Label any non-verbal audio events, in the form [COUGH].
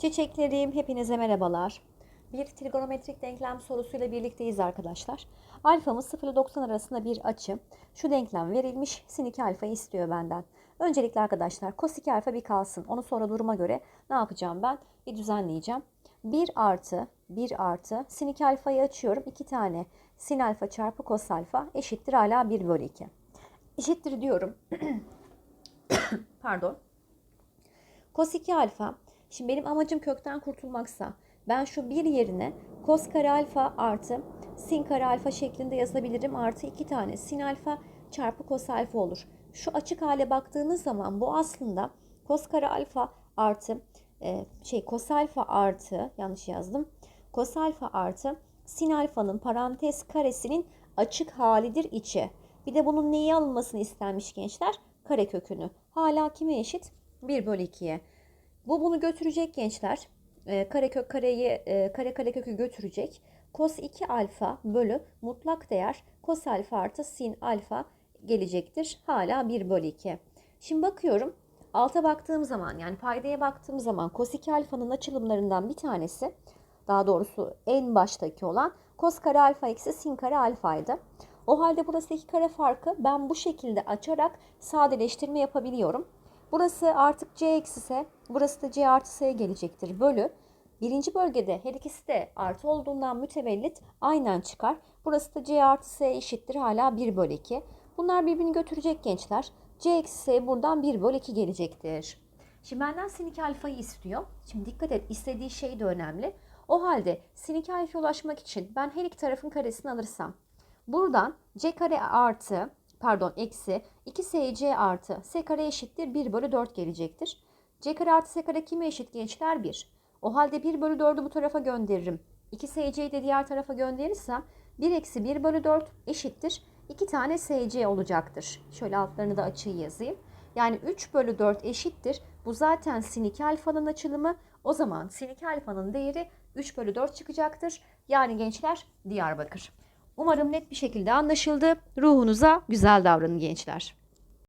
Çiçeklerim hepinize merhabalar. Bir trigonometrik denklem sorusuyla birlikteyiz arkadaşlar. Alfamız 0 ile 90 arasında bir açı. Şu denklem verilmiş. Sin 2 alfa istiyor benden. Öncelikle arkadaşlar cos 2 alfa bir kalsın. Onu sonra duruma göre ne yapacağım ben? Bir düzenleyeceğim. 1 artı 1 artı sin 2 alfayı açıyorum. 2 tane sin alfa çarpı cos alfa eşittir hala 1 bölü 2. Eşittir diyorum. [COUGHS] Pardon. Cos 2 alfa. Şimdi benim amacım kökten kurtulmaksa ben şu bir yerine cos kare alfa artı sin kare alfa şeklinde yazabilirim. Artı iki tane sin alfa çarpı cos alfa olur. Şu açık hale baktığınız zaman bu aslında cos kare alfa artı e, şey cos alfa artı yanlış yazdım. Cos alfa artı sin alfanın parantez karesinin açık halidir içi. Bir de bunun neyi alınmasını istenmiş gençler? Kare kökünü. Hala kime eşit? 1 bölü 2'ye. Bu bunu götürecek gençler. E, karekök kareyi e, kare kare kökü götürecek. Cos 2 alfa bölü mutlak değer cos alfa artı sin alfa gelecektir. Hala 1 bölü 2. Şimdi bakıyorum. Alta baktığım zaman yani paydaya baktığım zaman cos 2 alfanın açılımlarından bir tanesi daha doğrusu en baştaki olan cos kare alfa eksi sin kare alfaydı. O halde burası iki kare farkı ben bu şekilde açarak sadeleştirme yapabiliyorum. Burası artık c eksi s, burası da c artı s'ye gelecektir. Bölü birinci bölgede her ikisi de artı olduğundan mütevellit aynen çıkar. Burası da c artı s eşittir hala 1 bölü 2. Bunlar birbirini götürecek gençler. c eksi s buradan 1 bölü 2 gelecektir. Şimdi benden sin 2 alfayı istiyor. Şimdi dikkat et istediği şey de önemli. O halde sin 2 alfaya ulaşmak için ben her iki tarafın karesini alırsam buradan c kare artı pardon eksi 2sc artı s kare eşittir 1 bölü 4 gelecektir. c kare artı s kare kime eşit gençler? 1. O halde 1 bölü 4'ü bu tarafa gönderirim. 2sc'yi de diğer tarafa gönderirsem 1 eksi 1 bölü 4 eşittir. 2 tane sc olacaktır. Şöyle altlarını da açıyı yazayım. Yani 3 bölü 4 eşittir. Bu zaten sin 2 alfanın açılımı. O zaman sin 2 alfanın değeri 3 bölü 4 çıkacaktır. Yani gençler Diyarbakır. Umarım net bir şekilde anlaşıldı. Ruhunuza güzel davranın gençler.